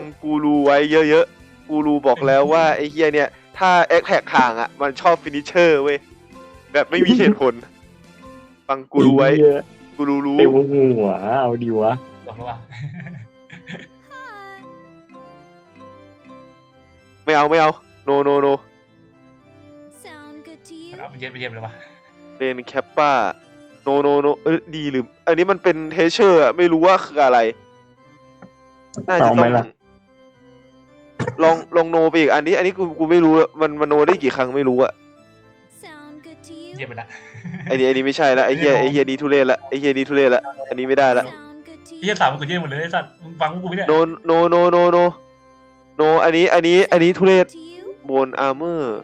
งกูรูไว้เยอะๆ กูรูบอกแล้วว่าไอ้เฮียเนี่ย ถ้าแอคแท็กห่างอะ มันชอบฟินิชเชอร์เว้ย แบบไม่มีเหตุผล ฟังกูรูไว้เหี้ยกูรูรู้ เต็มหัวเอาดีวะจบแล้วว่ะไม่เอาไม่เอา โนโนโน Sound good to you? เอาไปเย็บไปเย็บเลยว่ะเป็นแคปป้า โนโนโนเอยดีหรือ อันนี้มันเป็นเทเชอร์อะไม่รู้ว่าคืออะไร น่าจะเอาต้ไหมองล่ะ ลองลองโนไปอีกอันนี้ อันนี้กูกูไม่รู้อะมันมันโนได้กี่ครั้งไม่รู้อะ Sound good to เย็บ you? ไปละไอนี้ไอนี้ไม่ใช่ละไอเฮียไอเฮียนี้ทุเรศละไอเฮียนี้ทุเรศละอันนี้ไม่ได้ละ Sound good to เฮีย you? สามมันกูเย็บหมดเลยไอ้สัตว์มึงฟังกูไม่ได้โนโนโนโนโนโนอันนี้อันนี้อันนี้ทุเรศ To you? บนอาร์เมอร์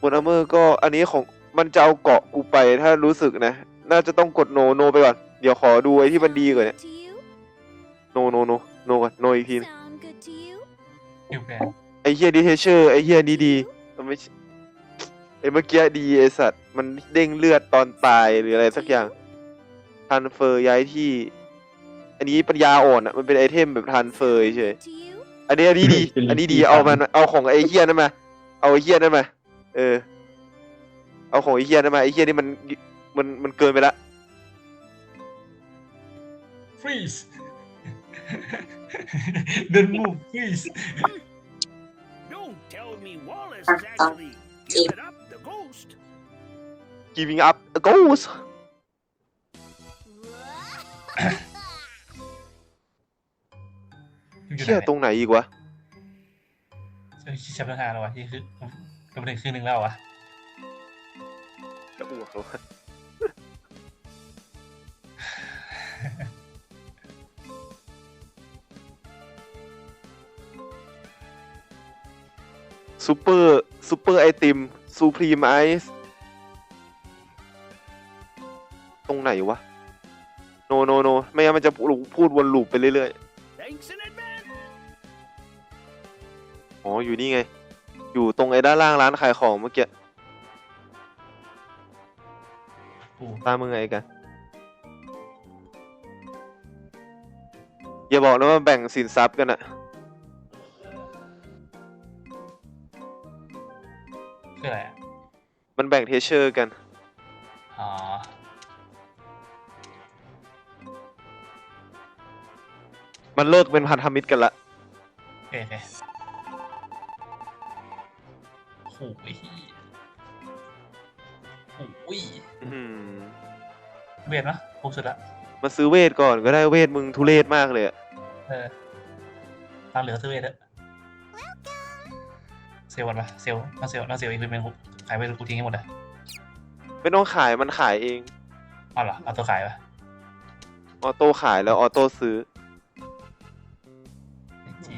บนอาร์เมอร์ก็อันนี้ของมันจะเอาเกาะกูไปถ้ารู้สึกนะ น่าจะต้องกดโนโนไปก่อน เดี๋ยวขอดูไอ้ที่มันดีกว่าเนี้ย To you? โนโนโนโนก่อนโนอีกที หิวแกไอเฮียดีเทเชอร์ไอเฮียนี้ดีมันไม่ใช่ไอเมื่อกี้ดีไอสัตว์มันเด้งเลือดตอนตายหรืออะไรสักอย่างทันเฟอร์ย้ายที่ อันนี้ปัญญาอ่อนอะมันเป็นไอเทมแบบทันเฟอร์เฉย To you? อันนี้อันนี้ดีเป็นอันนี้ดีที่เอาสามมันเอาของไอ้เฮียนั่นมา เอาไอ้เฮียนั่นมาเออ เอาของไอ้เฮียนั่นมาไอ้เฮียนี่มันมันมันเกินไปละฟ รีสเดินมูฟฟรีส Don't tell me Wallace is actually giving up the ghost. giving up a ghost เฮียตรงไหนอีกวะแชมป์ทั้งห้าแล้ววะที่คือก็เป็นครึ่งหนึ่งแล้ววะจะอ้วกแล้ว ซูเปอร์ซูเปอร์ไอติมซูพรีมไอซ์ตรงไหนวะ โนโนโนไม่งั้นมันจะพูดวนลูปไปเรื่อย Thanks in advance. ๆอ๋อ อยู่นี่ไง อยู่ตรงไอ้ด้านล่างร้านขายของเมื่อกี้กูตามมึงไงกัน อย่าบอกนะว่าแบ่งสินทรัพย์กันอะ คืออะไรอะมันแบ่งเทเชอร์กัน อ๋อ มันเลิกเป็นพันธมิตรกันละ โอเคโอเคโอ้โหไอ้เหี้ยโอ้ยอื้อหือเวทนะคุ้มสุดละมาซื้อเวทก่อนก็ได้เวทมึงทุเรศมากเลยอะ เออทางเหลือซื้อเวทเถอะ เซลล์ก่อนปะเซลล์ต้องเซลล์ต้องเซลล์อีกเป็นขายไปกูทิ้งให้หมดเลยไม่ต้องขายมันขายเองเอาเหรอเอาตัวขายปะออโต้ขายแล้วออโต้ซื้อจี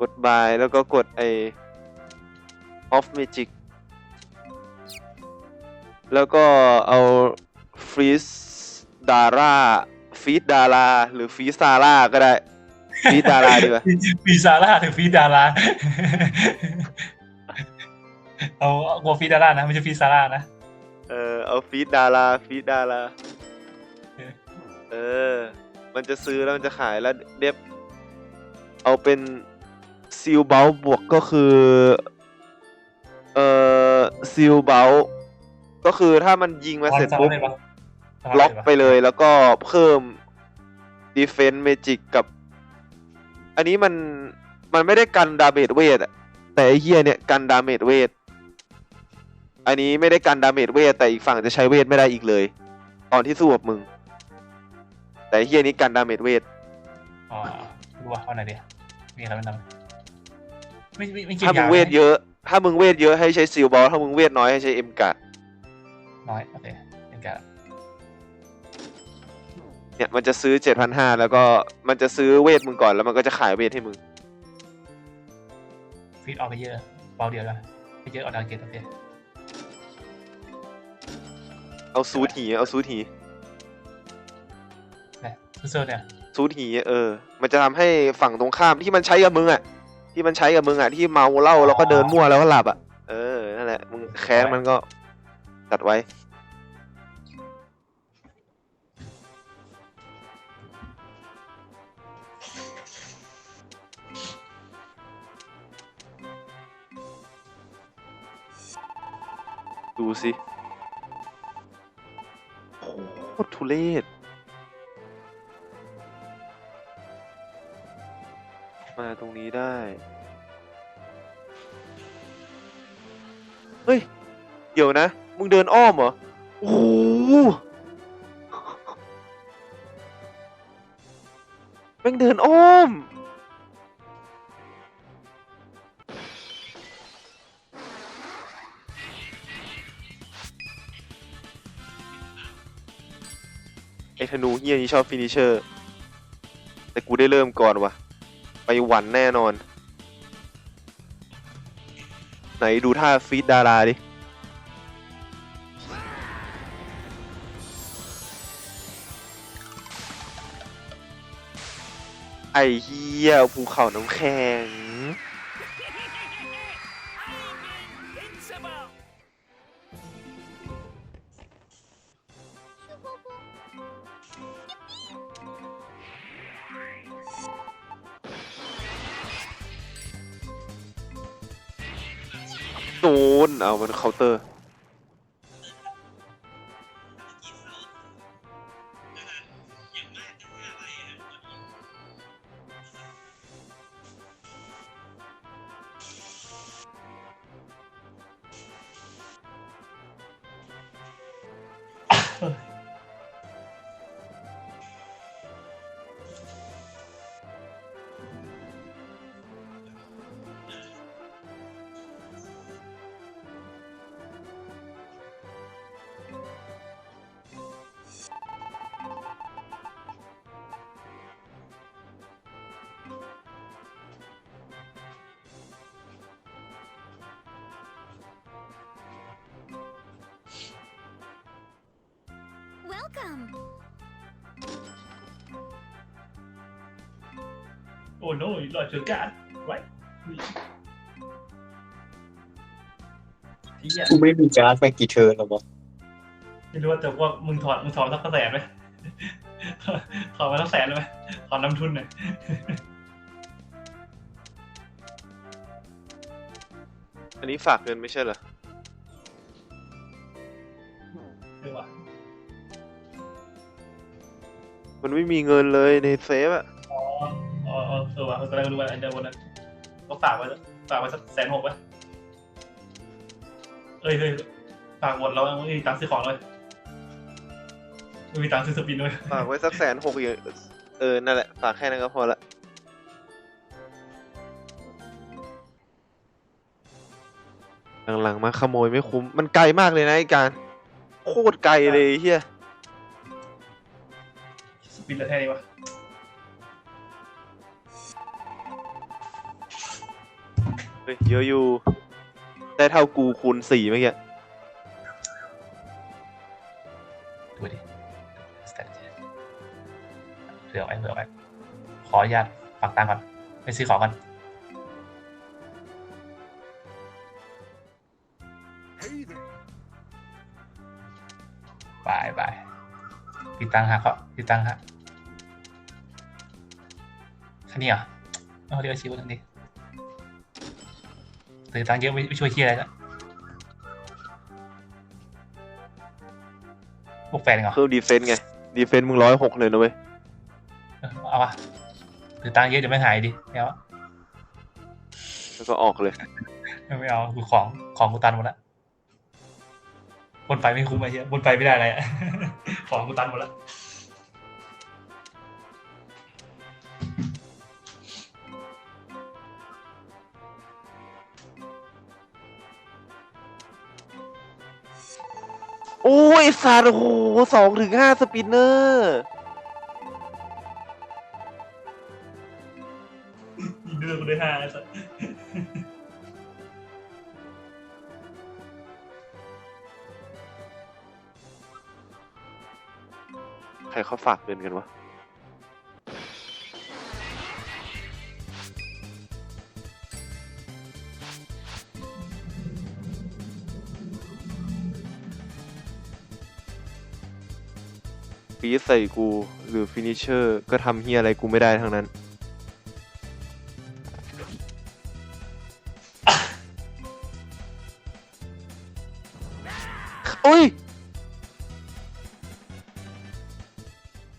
กด buy แล้วก็กดไอ off magic แล้วก็เอา freeze dara feed dara หรือ feed sara ก็ได้ feed dara ดีกว่าฟีซาร่าถึงฟีดาราเอาเอากลัวฟีดารานะไม่ใช่ฟีซาร่านะเออเอา feed dara feed dara เออ มันจะซื้อแล้วมันจะขายแล้วเดฟเอาเป็นซิลเบลบวกก็คือ เอ่อซิลเบลก็คือถ้ามันยิงมาเสร็จปุ๊บล็อกไปเลยแล้วก็เพิ่ม Defense Magic กับ อันนี้มันมันไม่ได้กันดาเมจเวทอะแต่ไอ้เฮียเนี่ยกันดาเมจเวทอันนี้ไม่ได้กันดาเมจเวทแต่อีกฝั่งจะใช้เวทไม่ได้อีกเลย ตอนที่สู้กับมึง แต่ไอ้เฮียนี้กันดาเมจเวทอ๋อดูว่าเอาไหนดีมีอะไรบ้างไม่ไม่ไม่เกี่ถ้ามึงเวทเยอะ ถ้ามึงเวทเยอะให้ใช้ซิลบอลถ้ามึงเวทน้อยให้ใช้เอ็มการ์ดน้อยโอเคเป็นการ เนี่ยมันจะซื้อเจ็ดพันห้าแล้วก็มันจะซื้อเวทมึงก่อนแล้วมันก็จะขายเวทให้มึงฟีดออกไปเยอะเบาเดียวละไปเยอะเอาดาวเกตโอเคเอาซูทีเอาซูทีนะเซอร์เนี่ยซูทีเออ มันจะทำให้ฝั่งตรงข้ามที่มันใช้กับมึงอะ ที่มันใช้กับมึงอะที่เมาเหล้าแล้วก็เดินมั่วแล้วก็หลับอะเออนั่นแหละมึงแค้นมันก็จัดไว้ เลศมาตรงนี้ได้ เฮ้ย เดี๋ยวนะ มึงเดินอ้อมเหรอ โอ้โหแม่งเดินอ้อม ธนูเฮียนี่ชอบฟินิเชอร์ แต่กูได้เริ่มก่อนวะไปหวันแน่นอน ไหนดูท่าฟีดดาราดิไอ้เฮียภูเขาน้ำแข็ง โดน เอามันเคาน์เตอร์ Welcome. โอ้โน้หลอดเจอการไว้ที่อะกูไม่มีการ์ดไปกี่เทิร์นหรอวะไม่รู้ว่าแต่ว่ามึงถอดมึงถอดสักแสนไหมถอดมาสักแสนเลยไหมถอดน้ำทุนหน่อยอันนี้ฝากเงินไม่ใช่เหรอคือว่า มันไม่มีเงินเลยในเซฟอะอ๋ออ๋ออ๋อเออว่ะตอนแรกก็รู้ว่าไอ้เดินบนนั้นก็ฝากไว้ฝากไว้สักแสนหกไว้เอ้ยเฮ้ยฝากหมดแล้วไม่มีตังค์ซื้อของเลยไม่มีตังค์ซื้อสปินด้วยฝากไว้สักแสนหกอย่างเออ นั่นแหละ ฝากแค่นั้นก็พอละหลังๆมาขโมยไม่คุ้ม มันไกลมากเลยนะไอการ โคตรไกลเลยไอ้เฮีย สปินเหลือแค่นี้วะเฮ้ยเยอะอยู่ ได้เท่ากูคูณสี่เมื่อกี้ดูดิสแตทเผื่อไว้เผื่อไว้ขออนุญาตฝากตังค์ก่อนไปซื้อของก่อน Hey there. บายบายพี่ตังค์ฮะเขาพี่ตังค์ฮะ แค่นี้เหรอเอาเรียกว่าชิวทั้งนี้ซื้อตังค์เยอะไม่ไม่ช่วยเคียอะไรละพวกแฟนเหรอเพิ่มดีเฟนต์ไง ดีเฟนต์มึงร้อยหกเลยนะเว้ย เออเอาวะซื้อตังค์เยอะเดี๋ยวไม่หายดิไม่เอาแล้วก็ออกเลย ไม่เอากูของของกูตันหมดละบนไปไม่คุ้มไอ้เหี้ยบนไปไม่ได้อะไรอะ ของกูตันหมดละ โอ้ยสัตว์โอ้โหสองถึงห้าสปินเนอร์ยิงเดือกูได้ห้าไอ้สัสใครเขาฝากเงินกันวะีสใส่กู หรือฟินิชเชอร์ก็ทำเฮียอะไรกูไม่ได้ทั้งนั้น โอ้ย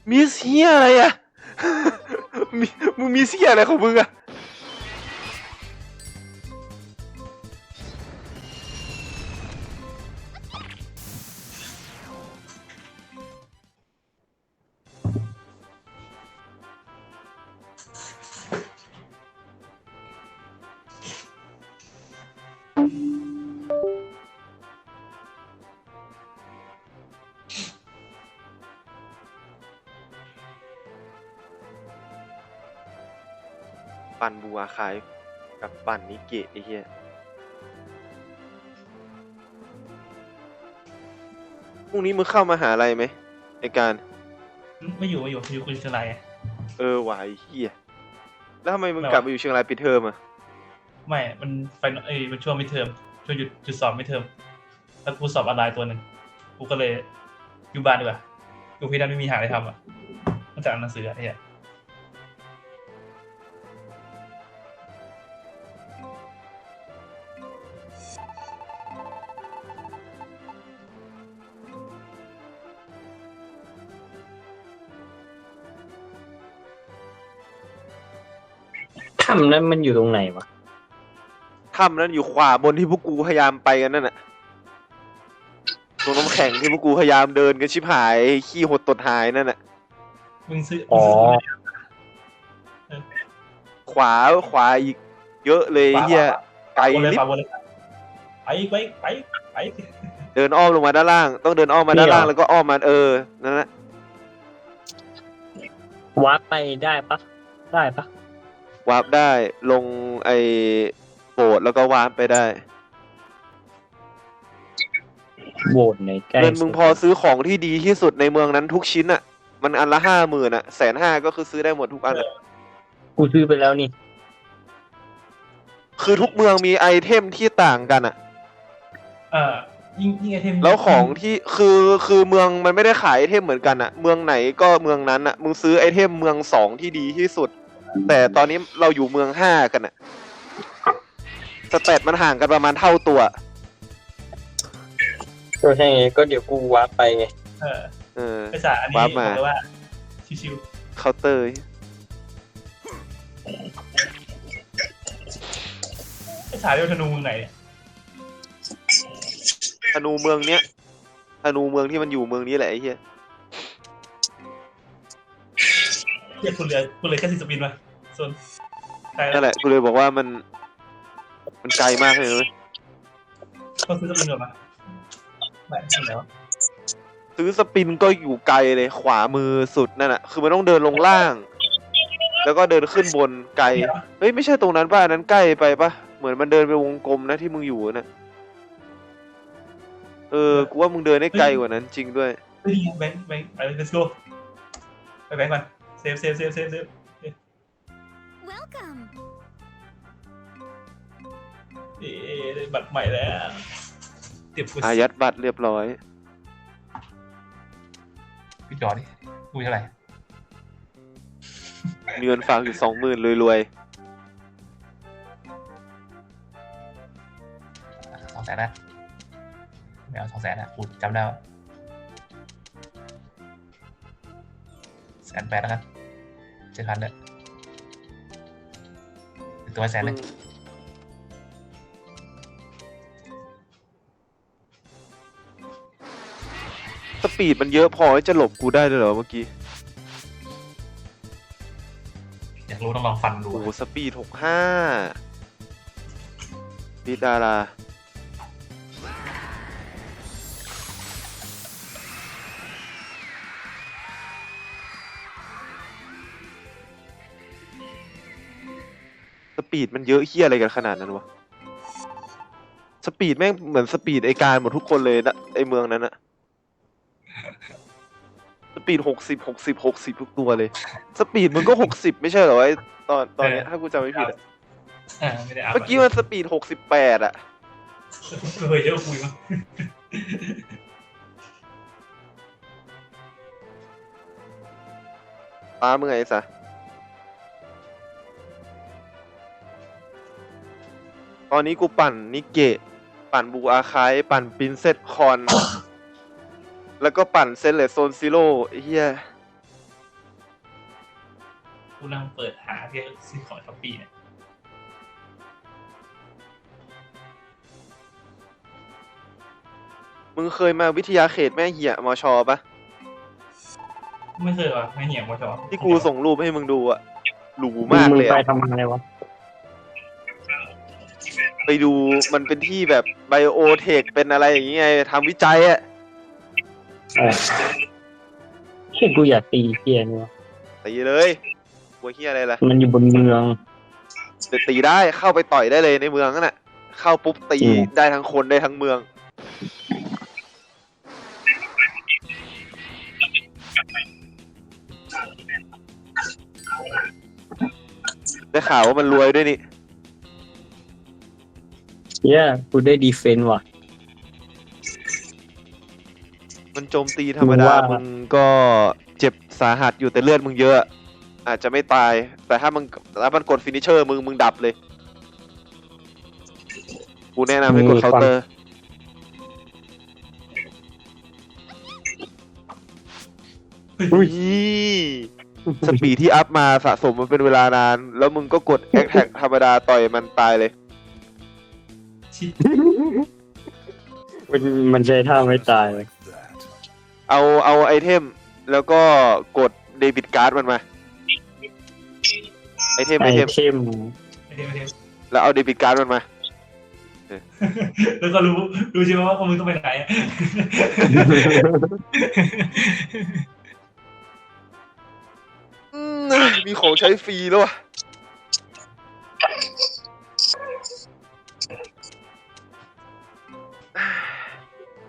มีสเฮียอะไรอะ มีมึงมีเสียอะไรของมึงอะ ปั่นบัวขายกับปั่นนิเกะไอ้เหี้ยพรุ่งนี้มึงเข้ามาหาอะไรไหมไอการไม่อยู่ไม่อยู่อยู่คุณเชียงรายไงเออวายเหี้ยแล้วทำไมมึงไม่กลับวะมาอยู่เชียงรายปิดเทอมอะไม่มันไฟนอลเอ้ยมันช่วงไม่เทอมช่วงหยุดหยุดสอบไม่เทอมแล้วกูสอบออนไลน์ตัวหนึ่งกูก็เลยอยู่บ้านดีกว่ากูพี่นั่นไม่มีหาอะไรทำอะนอกจากอ่านหนังสืออะไอ้เหี้ย ถ้ำนั้นมันอยู่ตรงไหนวะถ้ำนั้นอยู่ขวาบนที่พวกกูพยายามไปกันนั่นน่ะตรงน้ำแข็งที่พวกกูพยายามเดินกันชิบหาย ขี้หดตดหายนั่นน่ะ มึงซื้ออ๋อมึงซื้อขวาขวาอีก เยอะเลยเฮียไกลฝาบนเลยลิบฝาบนเลยไปไปไปไปเดินอ้อมลงมาด้านล่าง ต้องเดินอ้อมมาด้านล่างแล้วก็อ้อมมาเออนั่นแหละวาร์ปไปได้ปะได้ปะ วาร์ปได้ลงไอโบสถ์แล้วก็วาร์ปไปได้โหวตในใกล้เงินมึงพอซื้อของที่ดีที่สุดในเมืองนั้นทุกชิ้นอะ มันอันละห้าหมื่นอะแสนห้าก็คือซื้อได้หมดทุกอันอะกูซื้อไปแล้วนี่ คือทุกเมืองมีไอเทมที่ต่างกันอะ เอ่อยิ่งยิ่งไอเทมแล้วของที่คือคือเมืองมันไม่ได้ขายไอเทมเหมือนกันอะ เมืองไหนก็เมืองนั้นอะมึงซื้อไอเทมเมืองสองที่ดีที่สุด แต่ตอนนี้เราอยู่เมืองห้ากันอะสเตตมันห่างกันประมาณเท่าตัว ก็ใช่ไงก็เดี๋ยวกูวาร์ปไปไงเออเออไอสารอันนี้วาร์บปอกมาเลยว่า ชิวเคาน์เตอร์ๆไอสารเรียกว่าธนูมึงไหนเนี่ยธนูเมืองเนี้ยธนูเมืองที่มันอยู่เมืองนี้แหละไอ้เหี้ย เรียกคุณเรือคุณเรือแค่สิสปินมาส่วนใครนั่นแหละกูเลยบอกว่ามัน มันไกลมากเลยเว้ยต้องซื้อสปินก่อนมาไหนที่ไหนวะซื้อสปินก็อยู่ไกลเลย ขวามือสุดนั่นแหะคือมันต้องเดินลงล่าง แล้วก็เดินขึ้นบนไกลเฮ้ยไม่ใช่ตรงนั้นป่ะอันนั้นใกล้ไปป่ะเหมือนมันเดินไปวงกลมนะที่มึงอยู่นะเออกูว่ามึงเดินได้ไกลกว่านั้นจริงด้วย เฮ้ยแบงค์แบงค์ไป let's go ไปแบงค์ก่อน เซฟเซฟเซฟเซฟเซฟ Welcome. เอ๊ะได้บัตรใหม่แล้วเก็บกูอายัดบัตรเรียบร้อยพี่จอดิกูเท่าไหร่มีเงินฝากอยู่สองหมื่นรวยสองแสนนะไม่เอาสองแสนนะกูจำได้ว่าแสนแปดแล้วกัน เจ็ดพันเลยอีกตัวแสนๆหมึนึ่งงสปีดมันเยอะพอที่จะหลบกูได้เลยเหรอเมื่อกี้ อยากรู้ต้องลองฟันดู โอ้โหสปีดหกห้าปีดารา ปีดมันเยอะเฮี้ยอะไรกันขนาดนั้นวะ สปีดแม่งเหมือนสปีดไอการหมดทุกคนเลยนะไอเมืองนั้นอะสปีดหกสิบหกสิบหกสิบทุกตัวเลย สปีดมึงก็หกสิบไม่ใช่เหรอไอตอนตอนเนี้ยถ้ากูจำไม่ผิดอะอ่าไม่ได้อ่านเมื่อกี้มันสปีดหกสิบแปดอะเคยเยอะกว่าคุยมั้งป้ามึงไงซะ ตอนนี้กูปั่นนิเกะ ปั่นบูอาคายปั่นปินเซตคอน แล้วก็ปั่นเซนเลสโซนซิโร่ไอ้เฮียกูนั่งเปิดหาที่ซื้อของช้อปปี้เนี่ยมึงเคยมาวิทยาเขตแม่เหี่ยมอชอปะไม่เคยว่ะไม่เหี่ยมวชอที่กูส่งรูปให้มึงดูอะหรูมากมึงเลยไปอะทำอะไรวะ ไปดูมันเป็นที่แบบไบโอเทคเป็นอะไรอย่างเงี้ยทำวิจัยอะเออเชื่อกูอยากตีเกียร์เนี่ยวะตีเลยกลัวเฮียอะไรล่ะมันอยู่บนเมืองเดี๋ยวตีได้เข้าไปต่อยได้เลยในเมืองนั่นน่ะเข้าปุ๊บตีอืมได้ทั้งคนได้ทั้งเมือง ได้ข่าวว่ามันรวยด้วยนี่ เฮียกูได้ดีเฟนต์ว่ะ มันโจมตีธรรมดามึงว่ามึงก็เจ็บสาหัสอยู่แต่เลือดมึงเยอะ อาจจะไม่ตาย แต่ถ้ามึงถ้ามันกดฟินิชเชอร์มึงมึงดับเลย กูแนะนำให้กดเคาน์เตอร์ อุ้ยสปีดที่อัพมาสะสมมันเป็นเวลานาน แล้วมึงก็กดแอคแท็กธรรมดาต่อยมันตายเลยชิด มันมันใช้ท่าไม่ตายเลยเอาเอาไอเทม แล้วก็กดเดบิตการ์ดมันมา ไอเทมไอไอเทม เทมไอเทมไอเทมแล้วเอาเดบิตการ์ดมันมา แล้วก็รู้รู้ใช่ไหมว่ามึงต้องไปไหนอะอืมมีของใช้ฟรีแล้ววะ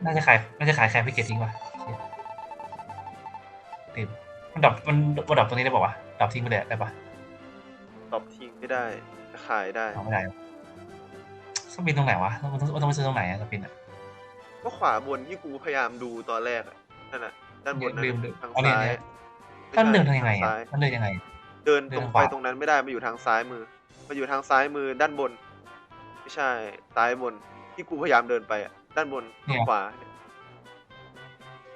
น่าจะขายน่าจะขายแคมพิเกตทิ้งว่ะติดมันดับมันมันดับตรงนี้ได้ป่าวะดับทิ้งไปเลยได้ปะตอบทิ้งไม่ได้ขายได้เอาไม่ได้สปินตรงไหนวะต้องต้องต้องไปซื้อตรงไหนอะสปินอะก็ขวาบนที่กูพยายามดูตอนแรกอะนั่นน่ะด้านบนนั่นลืมลืมทางอ๋อเนี่ยซ้ายเนี่ยไม่ท่านใช่เดินทางยังไงทอะซ้ายท่านเดินยังไง เดินเดิตนรงทางขไปวาตรงนั้นไม่ได้มาอยู่ทางซ้ายมือมาอยู่ทางซ้ายมือด้านบน ไม่ใช่ซ้ายบนที่กูพยายามเดินไปอะ ด้านบนทางขวาเนี่ย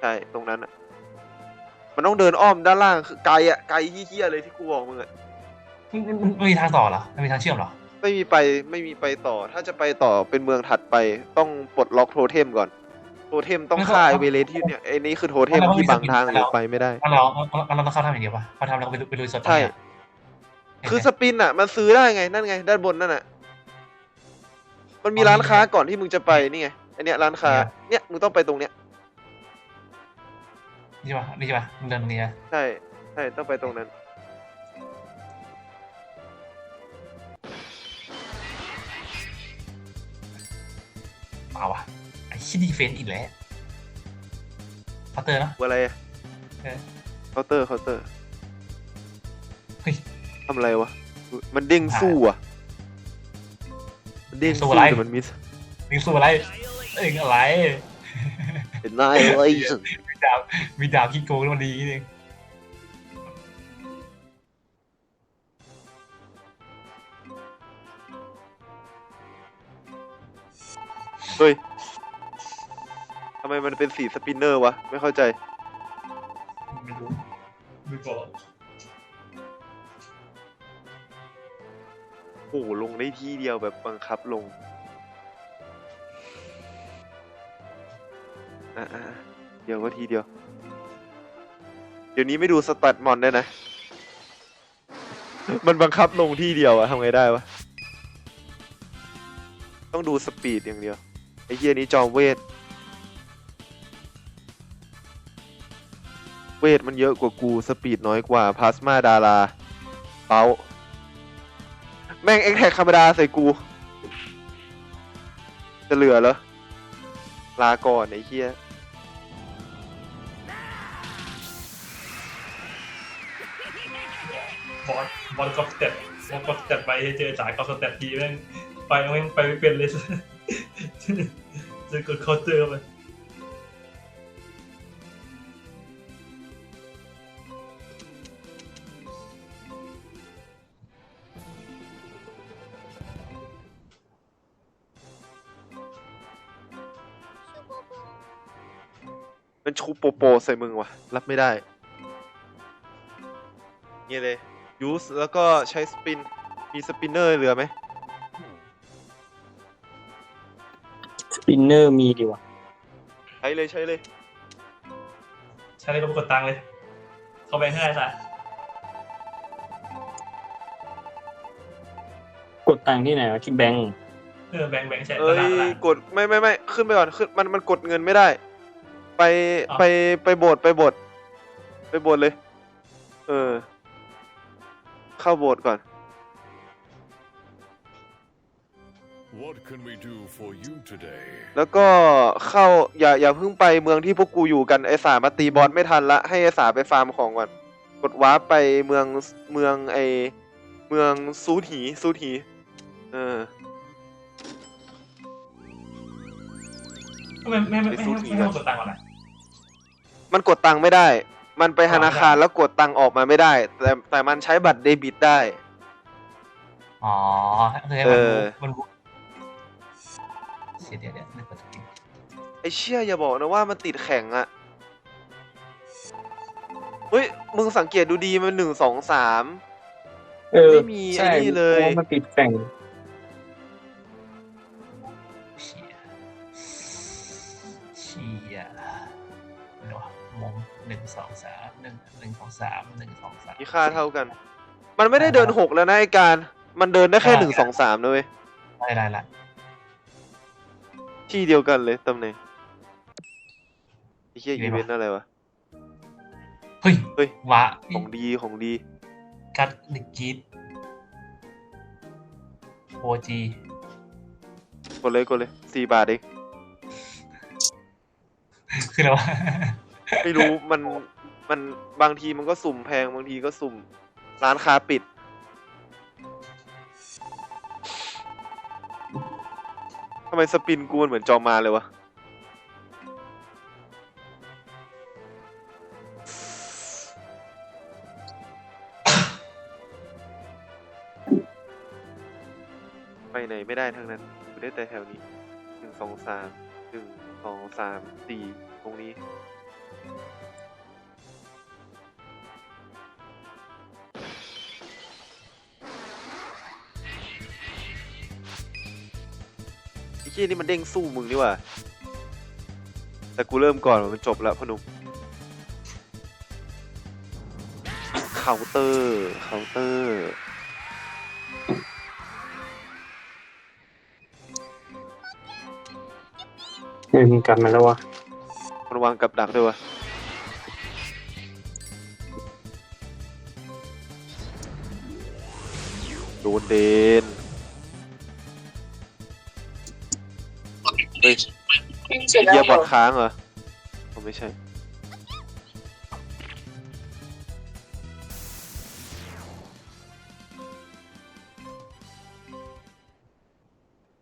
ใช่ตรงนั้นอะมันต้องเดินอ้อมด้านล่างคือไกลอะไกลเฮี้ยๆเลยที่กูบอกมึงอะมันมันมันมันมีทางต่อเหรอมันมีทางเชื่อมเหรอไม่มีไปไม่มีไปต่อ ถ้าจะไปต่อเป็นเมืองถัดไป ต้องปลดล็อกโทเทมก่อน โทเทมต้องฆ่าไอเวเลสที่เนี่ยไอ้นี่คือโทเทมที่บังทางหรือไปไม่ได้ งั้นเรางั้นเราต้องเข้าทำอย่างเดียวปะเข้าทำแล้วก็ไปลุไปลุยสดตรงใช่ เนี้ยคือสปินอะ มันซื้อได้ไงนั่นไง ด้านบนนั่นอะ มันมีร้านค้าก่อนที่มึงจะไปนี่ไง ไอเนี้ยร้านค้า เนี่ยมึงต้องไปตรงเนี้ยนี่ใช่ปะนี่ใช่ปะมึงเดินตรงนี้นะใช่ใช่ต้องไปตรงนั้นเปล่าวะไอ้ชิดีเฟนอีกแล้วพัตเตอร์เนาะว่าอะไรอะเออเคาน์เตอร์เคาน์เตอร์เฮ้ย ทำอะไรวะ มันเด้งสู้อะมันเด้งสู้สู้อะไรแต่มันมิสมีสู้อะไร เอ้ยอะไรเป็นนายอะไรมีดาบมีดาบขี้โกงแล้วมันดีนิดนึงเฮ้ยทำไมมันเป็นสีสปินเนอร์วะ ไม่เข้าใจ ไม่รู้ไม่บอกโอ้โหลงได้ที่เดียวแบบบังคับลง อะอะอะเดี๋ยวก็ทีเดียว เดี๋ยวนี้ไม่ดูสตัดมอนได้นะ มันบังคับลงที่เดียวอะทำไงได้วะ ต้องดูสปีดอย่างเดียว ไอ้เฮียนี้จอมเวท เวทมันเยอะกว่ากู สปีดน้อยกว่า พลาสมาดาราเปาแม่งเอ็กแท็กธรรมดาใส่กู จะเหลือเหรอ ลาก่อนไอ้เฮีย บอสบอสก็เต็ปบอสก็สเต็ปไปเจอจ่ายก็สเต็ปทีแม่งไปแม่งไปไม่เป็นเลยจะกดเคาน์เตอร์ไปมันชูโปโปใส่มึงวะรับไม่ได้นี่เลย ยูสแล้วก็ใช้สปิน มีสปินเนอร์เหลือไหมสปินเนอร์มีดีวะใช้เลยใช้เลย ใช้เลยก็ไปกดตังค์เลย เขาแบงค์ให้ได้สัตว์กดตังค์ที่ไหนวะที่แบงก์เออแบงค์แบงค์ใช้เอ้ยตลาดตลาดกดไม่ไม่ไม่ขึ้นไปก่อนขึ้นมันมันกดเงินไม่ได้ ไปอ้าว ไปไปโบสถ์ไปโบสถ์ไปโบสถ์เลย เออ เข้าโบสถ์ก่อน What can we do for you today? แล้วก็เข้าอย่าอย่าเพิ่งไปเมืองที่พวกกูอยู่กันไอสามาตีบอสไม่ทันละให้ไอสาไปฟาร์มของก่อน กดวาร์ปไปเมืองเมืองไอเมืองซูถีซูถีเออทำไมไม่ไม่ไม่ไปไม่สู้ไม่ทีไม่กันให้กดตังค์ก่อนนะมันกดตังค์ไม่ได้ มันไปอ๋อธนาคารแล้วกดตังค์ออกมาไม่ได้ แต่แต่มันใช้บัตรเดบิตได้ อ๋อคือให้เอมันอมันเสียเดี๋ยวเดี๋ยวนึกว่าจะกินไอเชี่ยอย่าบอกนะว่ามันติดแข็งอะเฮ้ย มึงสังเกตดูดีมันหนึ่งสองสามเออไม่มีใช่ไอ้นี่เลยพราะว่ามันติดแข่ง หนึ่งสองสามหนึ่งหนึ่งสองสามหนึ่งสองสามมีค่าเท่ากัน มันไม่ได้เดินหกแล้วนะไอการ มันเดินได้แค่อ่าหนึ่งสองสามนะเว้ยได้ได้ละที่เดียวกันเลยตำแหน่งไอ้เชี่ยอยู่อีไหนวะเวนต์อะไรวะ เฮ้ย เฮ้ยวะของดีของดี กัดหนึ่งกีดโอจีกดเลยกดเลยสี่บาทเองคืออะไรวะ ไม่รู้มันมันบางทีมันก็สุ่มแพงบางทีก็สุ่มร้านค้าปิด ทำไมสปินกูมันเหมือนจอมาเลยวะ ไปไหนไม่ได้ทั้งนั้นกูได้แต่แถวนี้หนึ่งสองสามหนึ่งสองสามสี่ตรงนี้ ไอ้เหี้ยนี่มันเด้งสู้มึงนี่หว่า แต่กูเริ่มก่อนมันจบแล้วพอหนุมเคาน์เตอร์เคาน์เตอร์เออมันกลับมาแล้ววะมันวางกับดักด้วยวะโดนเดน เฮ้ยเยียบอดค้างเหรออ๋อไม่ใช่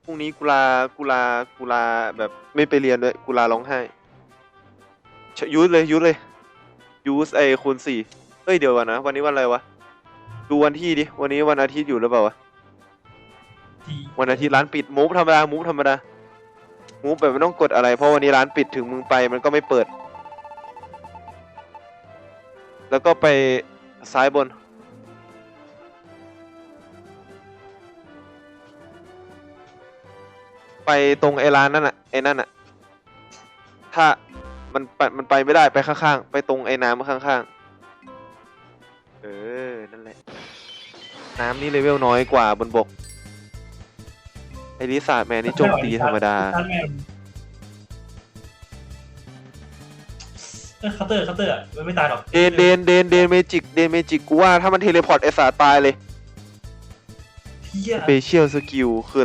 พรุ่งนี้กุลากุลากุลาแบบไม่ไปเรียนด้วยกุลาร้องไห้เชยูสเลยยูสเลยยูสไอคูณสี่เฮ้ยเดี๋ยวก่อนนะ วันนี้วันอะไรวะ ดูวันที่ดิ วันนี้วันอาทิตย์อยู่หรือเปล่าวะที่วันอาทิตย์ร้านปิดมูฟธรรมดามูฟธรรมดา มูฟแบบไม่ต้องกดอะไร เพราะวันนี้ร้านปิดถึงมึงไปมันก็ไม่เปิด แล้วก็ไปซ้ายบน ไปตรงไอ้ร้านนั่นน่ะไอ้นั่นน่ะถ้ามันไปมันไปไม่ได้ไปข้างๆ ไปตรงไอ้น้ำข้างๆ เออ นั่นแหละ น้ำนี่เลเวลน้อยกว่าบนบก อ้ลิซ่าแมนนี่โจมตีธรรมดาชาร์จแมนเออเคาน์เตอร์เคาน์เตอร์อะมันไม่ตายหรอกเดนเดนเดนเดนเมจิกเดนเมจิกกูว่าถ้ามันเทเลพอร์ตไอสาตายเลยเฮียสเปเชียลสกิลคือ